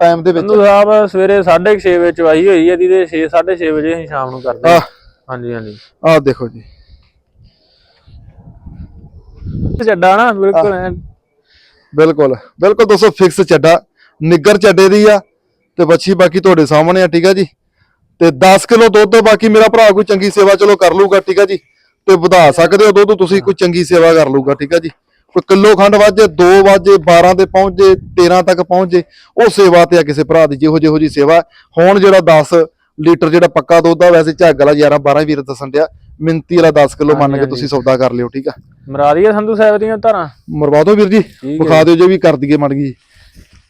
ਟਾਈਮ ਦੇ ਵਿੱਚ। ਸਾਹਿਬ ਸਵੇਰੇ 6:30 ਵਜੇ ਚਵਾਈ ਹੋਈ ਹੈ 6 6:30 ਵਜੇ ਅਸੀਂ ਸ਼ਾਮ ਨੂੰ ਕਰਦੇ ਹਾਂ। ਹਾਂਜੀ ਹਾਂਜੀ। ਆ ਦੇਖੋ ਜੀ। ਚੱਡਾ ਨਾ ਬਿਲਕੁਲ ਬਿਲਕੁਲ ਬਿਲਕੁਲ ਦੋਸਤੋ ਫਿਕਸ ਚੱਡਾ। ਨਿੱਗਰ ਚੱਡੇ ਦੀ ਆ ਤੇ ਬੱਚੀ ਬਾਕੀ ਤੁਹਾਡੇ ਸਾਹਮਣੇ ਆ ਠੀਕ ਆ ਜੀ? ਤੇ 10 ਕਿਲੋ ਦੁੱਧ ਬਾਕੀ ਮੇਰਾ ਭਰਾ ਕੋਈ ਚੰਗੀ ਸੇਵਾ ਚਲੋ ਕਰ ਲੂਗਾ ਠੀਕ ਆ ਜੀ? ਤੇ ਵਧਾ ਸਕਦੇ ਹੋ ਦੁੱਧ ਤੁਸੀਂ ਕੋਈ ਚੰਗੀ ਸੇਵਾ ਕਰ ਲੂਗਾ ਠੀਕ ਆ ਜੀ? ਕੋਈ ਕਿਲੋ ਖੰਡ ਵਾਜੇ 2 ਵਾਜੇ 12 ਤੇ ਪਹੁੰਚ ਜੇ 13 ਤੱਕ ਪਹੁੰਚ ਜੇ ਉਹ ਸੇਵਾ ਤੇ ਆ ਕਿਸੇ ਭਰਾ ਦੀ ਜਿਹੋ ਜਿਹੋ ਜੀ ਸੇਵਾ ਹੁਣ ਜਿਹੜਾ 10 ਲੀਟਰ ਜਿਹੜਾ ਪੱਕਾ ਦੁੱਧ ਆ ਵੈਸੇ ਝੱਗ ਵਾਲਾ 11 12 ਵੀਰ ਦੱਸਣ ਡਿਆ ਮਿੰਤੀ ਵਾਲਾ 10 ਕਿਲੋ ਮੰਨ ਕੇ ਤੁਸੀਂ ਸੌਦਾ ਕਰ ਲਿਓ ਠੀਕ ਆ? ਮਰਾਰੀ ਹੈ ਸੰਧੂ ਸਾਹਿਬ ਦੀਆਂ ਧਾਰਾਂ? ਮਰਵਾ ਦਿਓ ਵੀਰ ਜੀ ਵਿਖਾ ਦਿਓ ਜੇ ਵੀ ਕਰ ਦਈਏ ਮੜ ਗਈ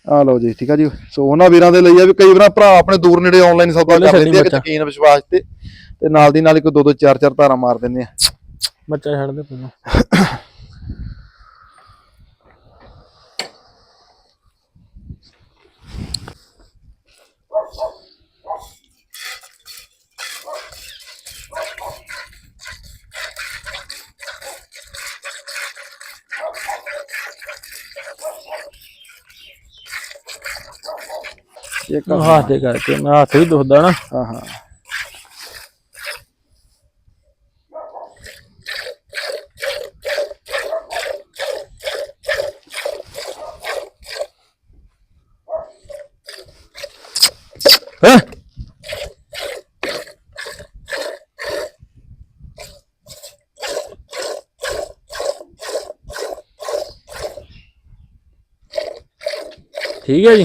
ਆ ਲਓ ਜੀ ਠੀਕ ਆ ਜੀ। ਸੋ ਉਹਨਾਂ ਵੀਰਾਂ ਦੇ ਲਈ ਆ ਵੀ ਕਈ ਵਾਰ ਭਰਾ ਆਪਣੇ ਦੂਰ ਨੇੜੇ ਆਨਲਾਈਨ ਸੌਦਾ ਕਰ ਲੈਂਦੇ ਆ ਕਿ। ਯਕੀਨ ਵਿਸ਼ਵਾਸ ਤੇ। ਤੇ ਨਾਲ ਦੀ ਨਾਲ ਕੋਈ ਦੋ ਦੋ ਚਾਰ ਚਾਰ ਧਾਰਾਂ ਮਾਰ ਦਿੰਦੇ ਆ। ਬੱਚਾ ਛੱਡ ਦੇ ਪਹਿਲਾਂ। ਇੱਕ ਹੱਥ ਦੇ ਕਰਕੇ ਮੈਂ ਹੱਥ ਵੀ ਦੁਖਦਾ ਨਾ। ਹਾਂ ਹੈਂ? ਠੀਕ ਹੈ ਜੀ?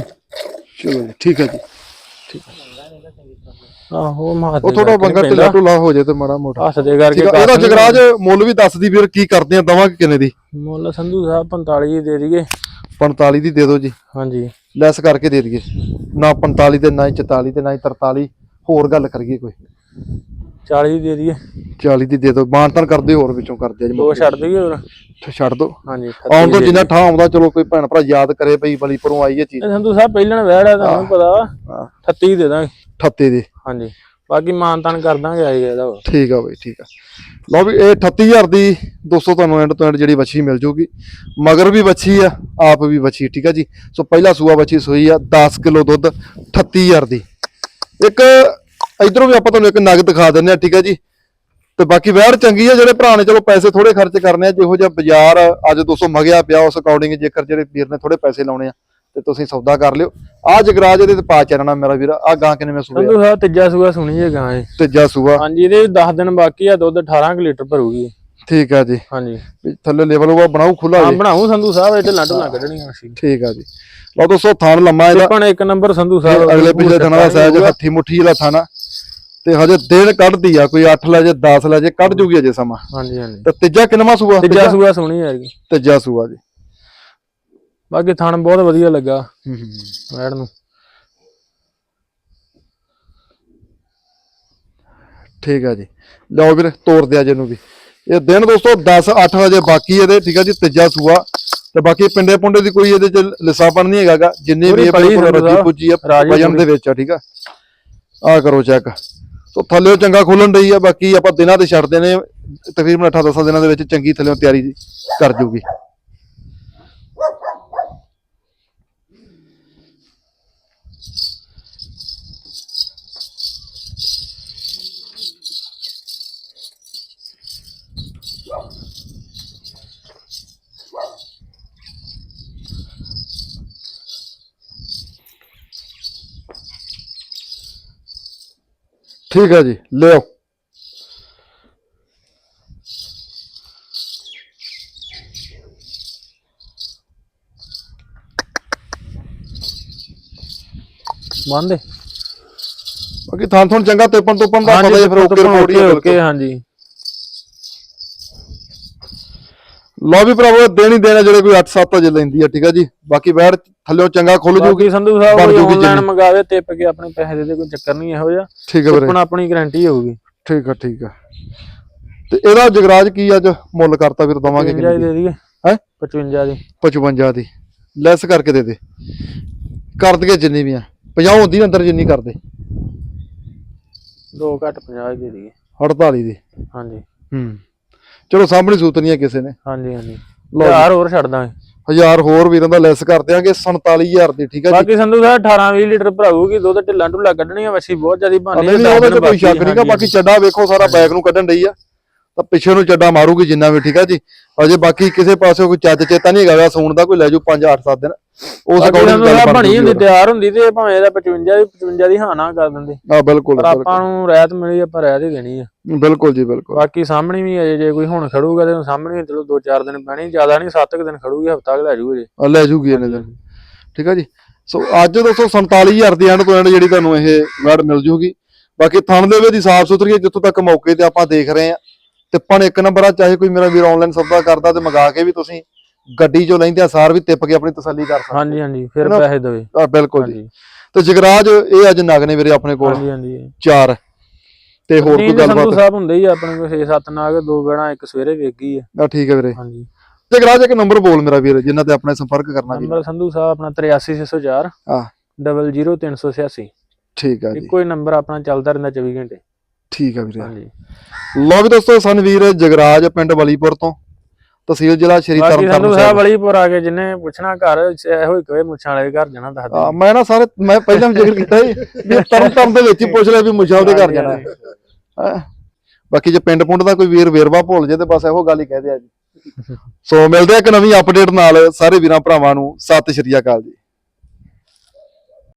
ਚਲੋ ਜੀ ਠੀਕ ਹੈ ਜੀ। ਆਹੋ ਉਹ ਦੇ ਥੋੜਾ ਬੰਗਾ ਢਿੱਲਾ। ਢੁੱਲਾ ਹੋ ਜੇ ਤੇ ਮਾੜਾ ਮੋਟਾ। ਹੱਥ ਦੇ ਕਰਕੇ ਇਹਦਾ ਜਗਰਾਜ ਮੁੱਲ ਵੀ ਦੱਸਦੀ ਵੀਰ ਕੀ ਕਰਦੇ ਆ ਦਵਾਂਗੇ ਕਿੰਨੇ ਦੀ? ਮੁੱਲ ਸੰਧੂ ਸਾਹਿਬ 45 ਦੇ ਦਈਏ। 45 ਦੀ ਦੇ ਦਿਓ ਜੀ। ਹਾਂਜੀ। ਲੈਸ ਕਰਕੇ ਦੇ ਦਈਏ। ਨਾ 45 ਤੇ ਨਾ ਹੀ 44 ਤੇ ਨਾ ਹੀ 43 ਹੋਰ ਗੱਲ ਕਰੀਏ ਕੋਈ। 40 ਦੇ ਦਈਏ। 40 ਦੀ ਦੇ ਦਿਓ ਮਾਨਤਨ ਕਰਦੇ ਹੋਰ ਵਿੱਚੋਂ ਕਰਦੇ ਜੀ ਦੋ ਛੱਡ ਦਈਏ ਹੋਰ। ਛੱਡ ਦਿਓ ਹਾਂਜੀ ਆਉਣ ਤੋਂ ਜਿੰਨਾ ਠਾਹ ਆਉਂਦਾ ਚਲੋ ਕੋਈ ਭੈਣ ਭਰਾ ਯਾਦ ਕਰੇ ਭਈ ਬਲੀਪੁਰੋਂ ਆਈ ਇਹ ਚੀਜ਼। ਸੰਧੂ ਸਾਹਿਬ ਪਹਿਲਣ ਵਹਿੜ ਤੁਹਾਨੂੰ ਪਤਾ ਹਾਂ। 38 ਦੇ ਦਾਂਗੇ। ਠੱਤੇ ਦੇ। ਹਾਂਜੀ। ਬਾਕੀ ਮਾਨਤਾਨ ਕਰ ਦਾਂਗੇ ਆਏਗਾ ਇਹਦਾ। ਠੀਕ ਆ ਬਈ ਠੀਕ ਆ। ਲਓ ਵੀ ਇਹ 38000 ਦੀ 200 ਤੁਹਾਨੂੰ ਐਂਡ ਤੋਂ ਐਂਡ ਜਿਹੜੀ ਵੱਛੀ ਮਿਲ ਜੂਗੀ। ਮਗਰ ਵੀ ਵੱਛੀ ਆ ਆਪ ਵੀ ਵੱਛੀ ਠੀਕ ਆ ਜੀ। ਸੋ ਪਹਿਲਾ ਸੂਆ ਵੱਛੀ ਸੋਈ ਆ 10 ਕਿਲੋ ਦੁੱਧ 38000 ਦੀ। ਇੱਕ ਇਧਰੋਂ ਵੀ ਆਪਾਂ ਤੁਹਾਨੂੰ ਇੱਕ ਨਗ ਦਿਖਾ ਦਿੰਦੇ ਆ ਠੀਕ ਆ ਜੀ। ਤੇ ਬਾਕੀ ਵੈਰ ਚੰਗੀ ਆ ਜਿਹੜੇ ਭਰਾ ਨੇ ਚਲੋ ਪੈਸੇ ਥੋੜੇ ਖਰਚ ਕਰਨੇ ਆ ਜਿਹੋ ਜਿਹਾ ਬਾਜ਼ਾਰ ਅੱਜ 200 ਮਗਿਆ ਪਿਆ ਉਸ ਅਕੋਰਡਿੰਗ ਜੇਕਰ ਜਿਹੜੇ ਵੀਰ ਨੇ ਥੋੜੇ ਪੈਸੇ ਲਾਉਣੇ ਆ ਤੇ ਤੁਸੀਂ ਸੌਦਾ ਕਰ ਲਿਓ। ਆ ਜਗਰਾਜ ਇਹਦੇ ਤੇ ਪਾ ਚਰਣਾ ਮੇਰਾ ਵੀਰ ਆ ਗਾਂ ਕਿੰਨੇ ਮੈਂ ਸੂਏ ਸੰਧੂ ਸਾਹਿਬ ਤੀਜਾ ਸੂਆ ਸੁਣੀ ਹੈ ਗਾਂ ਇਹ। ਤੀਜਾ ਸੂਆ। ਹਾਂਜੀ ਇਹਦੇ 10 ਦਿਨ ਬਾਕੀ ਆ ਦੁੱਧ 18 ਕੁ ਲੀਟਰ ਭਰੂਗੀ। ਠੀਕ ਆ ਜੀ। ਹਾਂਜੀ। ਥੱਲੇ ਲੈਵਲ ਉਹ ਬਣਾਉ ਖੁੱਲਾ ਹਾਂ ਜੀ। ਬਣਾਉ ਸੰਧੂ ਸਾਹਿਬ ਇਹ ਢਿੱਲਾਂ ਢੁੱਲਾਂ ਕੱਢਣੀਆਂ ਮਸ਼ੀਨ ਠੀਕ ਆ ਜੀ। ਲਓ ਦੋਸਤੋ ਥਾਣ ਲੰਮਾ ਇਹਦਾ। ਪਰ ਇੱਕ ਨੰਬਰ ਸੰਧੂ ਸਾਹਿਬ ਅਗਲੇ ਪਿਛਲੇ ਥਾਣਾ ਦਾ ਹੱਥੀ ਮੁੱਠੀ ਵਾਲਾ ਥਾਣਾ। ਤੇ ਹਜੇ ਦਿਨ ਕੱਢਦੀ ਆ ਕੋਈ 8 ਲੈ ਜੇ 10 ਲੈ ਜੇ ਕੱਢ ਜੂਗੀ ਅਜੇ ਸਮਾਂ। ਹਾਂਜੀ ਹਾਂਜੀ। ਤੇ ਤੀਜਾ ਕਿੰਨਵਾਂ ਸੂਆ? ਤੀਜਾ ਸੂਆ ਸੁਣੀ ਹੈਗੀ ਤੀਜਾ ਸੂਆ ਜੀ। ਬਾਕੀ ਥਣ ਬਹੁਤ ਵਧੀਆ ਲੱਗਾ। ਮੈਡ ਨੂੰ। ਠੀਕ ਆ ਜੀ। ਲਓ ਵੀਰ ਤੋੜ ਦਿਆ ਜਿਹਨੂੰ ਵੀ। ਇਹ ਦਿਨ ਦੋਸਤੋ 10 8 ਵਜੇ ਬਾਕੀ ਇਹਦੇ ਠੀਕ ਆ ਜੀ ਤੀਜਾ ਸੂਆ। ਤੇ ਬਾਕੀ ਪਿੰਡੇ ਪੁੰਡੇ ਦੀ ਕੋਈ ਇਹਦੇ ਚ ਲਿਸਾਪਣ ਨਹੀਂ ਹੈਗਾਗਾ ਜਿੰਨੇ ਵੀ ਇਹ ਰੱਜੀ ਪੁੱਜੀ ਆ ਵਜਨ ਦੇ ਵਿੱਚ ਆ ਠੀਕ ਆ। ਆ ਕਰੋ ਚੈੱਕ ਸੋ ਥੱਲਿਓ ਚੰਗਾ ਖੋਲਣ ਰਹੀ ਆ, ਬਾਕੀ ਆਪਾਂ ਦਿਨਾਂ ਤੇ ਛੱਡਦੇ ਨੇ, ਤਕਰੀਬਨ 8 10 ਦਿਨਾਂ ਦੇ ਵਿੱਚ ਚੰਗੀ ਥੱਲਿਓ ਤਿਆਰੀ ਕਰ ਜੂਗੀ। ਠੀਕ ਆ ਜੀ ਲਿਓ ਮੰਨਦੇ ਬਾਕੀ ਥਾਂ ਥੋਂ ਚੰਗਾ ਤੇਪਨ ਤੋਪਨ ਦਾ ਪਤਾ ਹੀ ਫਿਰ ਓਕੇ ਰਿਪੋਰਟ ਹੀ ਓਕੇ। ਹਾਂਜੀ। ਲਓ ਵੀ ਭਰਾਵੋ ਦੇਣੀ ਦੇਣਾ ਜਿਹੜੇ ਕੋਈ 8-7 ਅਜੇ ਲੈਂਦੀ ਆ ਠੀਕ ਆ ਜੀ? ਬਾਕੀ ਬੈਰ ਥੱਲਿਓ ਚੰਗਾ ਖੁੱਲ ਜੂਗੀ। ਸੰਧੂ ਸਾਹਿਬ ਬਣ ਜੂਗੀ ਆਨਲਾਈਨ। ਮੰਗਾਵੇ ਟਿਪ ਕੇ ਆਪਣੇ ਪੈਸੇ ਦੇ ਦੇ ਕੋਈ ਚੱਕਰ ਨਹੀਂ ਇਹੋ ਜਿਹਾ। ਠੀਕ ਆ ਵੀਰੇ। ਆਪਣਾ ਆਪਣੀ ਗਾਰੰਟੀ ਹੋਊਗੀ। ਠੀਕ ਆ ਠੀਕ ਆ। ਤੇ ਇਹਦਾ ਜਗਰਾਜ ਕੀ ਅੱਜ? ਮੁੱਲ ਕਰਤਾ ਵੀਰ ਦਵਾਂਗੇ 55 ਕਿੰਨੀ ਦੇ ਦਈਏ। ਹੈ? 55 ਦੀ। 55 ਦੀ। ਲੈਸ ਕਰਕੇ ਦੇ ਦੇ। ਕਰ ਦਗੇ ਜਿੰਨੀ ਵੀ ਆ। 50 ਹੁੰਦੀ ਅੰਦਰ ਜਿੰਨੀ ਕਰਦੇ। ਦੋ ਘੱਟ 50 ਦੀ ਦੇ ਦਈਏ। 48 ਦੀ। ਹਾਂਜੀ। ਹੂੰ। ਚਲੋ ਸਾਹਮਣੇ ਸੂਤ ਨਹੀਂ ਆ ਕਿਸੇ ਨੇ। ਹਾਂਜੀ ਹਾਂਜੀ। ਲਓ ਜੀ। ਯਾਰ ਹੋਰ ਛੱਡ ਦਾਂਗੇ। ਹਜ਼ਾਰ ਹੋਰ ਵੀਰਾਂ ਦਾ ਲੈਸ ਕਰ ਦਿਆਂਗੇ 47000 ਦੀ ਠੀਕ ਜੀ? ਬਾਕੀ ਸੰਧੂ ਸਾਹਿਬ 18 20 ਲੀਟਰ ਭਰਾਊਗੀ ਦੁੱਧ ਢਿੱਲਾਂ ਢੁੱਲਾ ਕੱਢਣੀਆਂ ਵੱਛੀ ਬਹੁਤ ਜ਼ਿਆਦੀ ਭਾਨੀ ਨਹੀਂ ਉਹਦੇ ਤੇ ਕੋਈ ਸ਼ੱਕ ਨਹੀਂਗਾ ਬਾਕੀ ਚੱਡਾ ਵੇਖੋ ਸਾਰਾ ਬੈਗ ਨੂੰ ਕੱਢਣ ਰਹੀ ਆ। ਤਾਂ ਪਿੱਛੇ ਨੂੰ ਚੱਡਾ ਮਾਰੂਗੀ ਜਿੰਨਾ ਵੀ ਠੀਕ ਆ ਜੀ? ਅਜੇ ਬਾਕੀ ਕਿਸੇ ਪਾਸੇ ਕੋਈ ਚੱਜ ਚੇਤਾ ਨਹੀਂ ਹੈਗਾ ਸੂਣ ਦਾ ਕੋਈ ਲੈ ਜੂ 5 8 7 ਦਿਨ। ਉਸ ਅਕੋਰਡਿੰਗ ਬਣੀ ਹੁੰਦੀ ਤਿਆਰ ਹੁੰਦੀ ਤੇ ਭਾਵੇਂ ਇਹਦਾ 55 ਦੀ 55 ਦੀ ਹਾਂ ਨਾ ਕਰ ਦਿੰਦੇ। ਆ ਬਿਲਕੁਲ ਆਪਾਂ ਨੂੰ ਰਹਿਤ ਮਿਲੀ ਆਪਾਂ ਰਹਿਤ ਹੀ ਦੇਣੀ ਆ। ਬਿਲਕੁਲ ਜੀ ਬਿਲਕੁਲ। ਬਾਕੀ ਸਾਹਮਣੇ ਵੀ ਅਜੇ ਜੇ ਕੋਈ ਹੁਣ ਖੜੂਗਾ ਤੇ ਸਾਹਮਣੇ ਵੀ ਚਲੋ 2-4 ਦਿਨ ਪੈਣੀ ਜ਼ਿਆਦਾ ਨਹੀਂ 7 ਦਿਨ ਖੜੂਗੀ ਹਫਤਾ ਕੁ ਲੈ ਜੂਗੇ ਜੇ ਲੈ ਜੂਗੀ ਇਹਨੇ ਦਿਨ ਠੀਕ ਆ ਜੀ? ਸੋ ਅੱਜ ਦੋਸਤੋ 47000 ਦੀ ਐਂਡ ਤੋਂ ਐਂਡ ਜਿਹੜੀ ਤੁਹਾਨੂੰ ਇਹ ਵੈਡ ਮਿਲ ਜੂਗੀ। ਬਾਕੀ ਥਣ ਦੇ ਵਿੱਚ ਦੀ ਸਾਫ਼ ਸੁਥਰੀ ਜਿੱਥੋਂ ਤੱਕ ਮੌਕੇ ਤੇ ਆਪਾਂ ਦੇਖ ਰਹੇ ਆ ਤਿੱਪਣ ਇੱਕ ਨੰਬਰ ਆ ਚਾਹੇ ਕੋਈ ਮੇਰਾ ਵੀਰ ਆਨਲਾਈਨ ਸੌਦਾ ਕਰਦਾ ਤੇ ਮੰਗਾ ਕੇ ਵੀ ਤੁਸੀਂ ਗੱਡੀ ਚੋਂ ਲੈਂਦੇ ਆ ਸਾਰ ਵੀ ਤਿੱਪ ਕੇ ਆਪਣੀ ਤਸੱਲੀ ਕਰ ਸਕਦੇ ਹਾਂਜੀ ਹਾਂਜੀ ਫਿਰ? ਪੈਸੇ ਦੇਵੇ। ਆ ਬਿਲਕੁਲ ਜੀ। ਤੇ ਜਗਰਾਜ ਇਹ ਅੱਜ ਨਗ ਨੇ ਵੀਰੇ ਆਪਣੇ ਕੋਲ। ਹਾਂਜੀ ਹਾਂਜੀ। ਚਾਰ। ਤੇ ਹੋਰ ਕੋਈ ਨਹੀਂ ਸੰਧੂ ਗੱਲਬਾਤ? ਸਾਹਿਬ ਹੁੰਦੇ ਹੀ ਆ ਆਪਣੇ ਕੋਲ 6-7 ਨਾਗ ਦੋ ਬੈਣਾ ਇੱਕ ਸਵੇਰੇ ਵੇਖ ਗਈ ਆ। ਆ ਠੀਕ ਹੈ ਵੀਰੇ। ਹਾਂਜੀ। ਜਗਰਾਜ ਇੱਕ ਨੰਬਰ ਬੋਲ ਮੇਰਾ ਵੀਰ ਜਿੰਨਾ ਤੇ ਆਪਣੇ ਸੰਪਰਕ ਕਰਨਾ ਜੀ। ਨੰਬਰ ਸੰਧੂ ਸਾਹਿਬ ਆਪਣਾ 83604 ਆ 00386 ਠੀਕ ਆ ਜੀ। ਇੱਕੋ ਹੀ ਨੰਬਰ ਆਪਣਾ ਚੱਲਦਾ ਰਹਿੰਦਾ 24 ਘੰਟੇ। ਠੀਕ ਆ ਵੀਰੇ। ਹਾਂਜੀ। ਲਓ ਵੀ ਦੋਸਤੋ ਸਨਵੀਰ ਜਗਰਾਜ ਪਿੰਡ ਬਲੀਪੁਰ ਤੋਂ। ਤਹਿਸੀਲ ਜ਼ਿਲ੍ਹਾ ਸ਼੍ਰੀ ਤਰਨਤਾਰਨ ਸਾਹਿਬ। ਵਲੀਪੁਰ ਆ ਕੇ ਜਿੰਨੇ ਪੁੱਛਣਾ ਘਰ ਇਹੋ ਹੀ ਕਹੇ ਮੁੱਛਾਂ ਵਾਲੇ ਦੇ ਘਰ ਜਾਣਾ ਦੱਸ ਆ, ਮੈਂ ਨਾ ਸਾਰੇ ਮੈਂ ਪਹਿਲਾਂ ਵੀ ਜ਼ਿਕਰ ਕੀਤਾ ਸੀ ਵੀ ਤਰਨਤਾਰਨ ਦੇ ਵਿੱਚ ਹੀ ਪੁੱਛ ਲਿਆ ਵੀ ਮੁਸ਼ਾਲ ਦੇ ਘਰ ਜਾਣਾ। ਹੈਂ। ਬਾਕੀ ਜੇ ਪਿੰਡ ਪੁੰਡ ਦਾ ਕੋਈ ਵੀਰ ਵੇਰਵਾ ਭੁੱਲ ਜੇ ਤੇ ਬਸ ਇਹੋ ਗੱਲ ਹੀ ਕਹਿ ਦਿਆ ਜੀ। ਸੋ ਮਿਲਦੇ ਆ ਇੱਕ ਨਵੀਂ ਅਪਡੇਟ ਨਾਲ। ਸਾਰੇ ਵੀਰਾਂ ਭਰਾਵਾਂ ਨੂੰ ਸਤਿ ਸ਼੍ਰੀ ਅਕਾਲ ਜੀ।